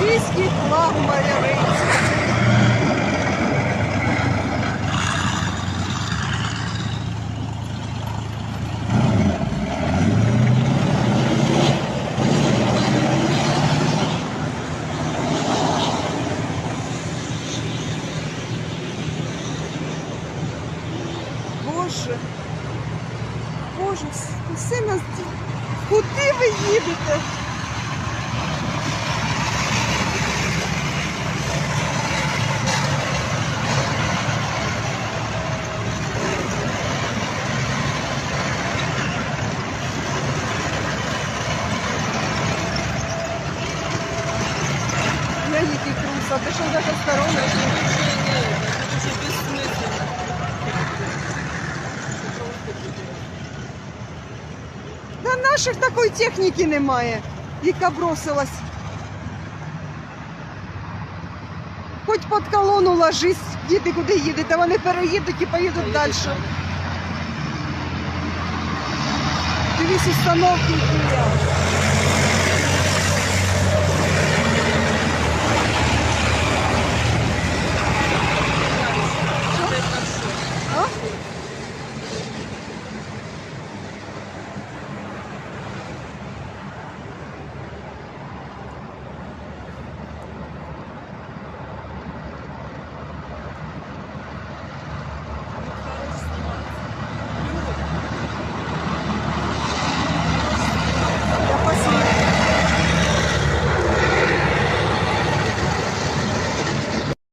Російський флаг Мар'яринський. Боже, Боже, все нас. Куди ви їдете? Я який трус, а ти що так осторожно? Да наших такої техніки немає, яка бросилась. Хоч під колону ложись, їди куди їдете, вони переїдуть і поїдуть далі. Дивись установки.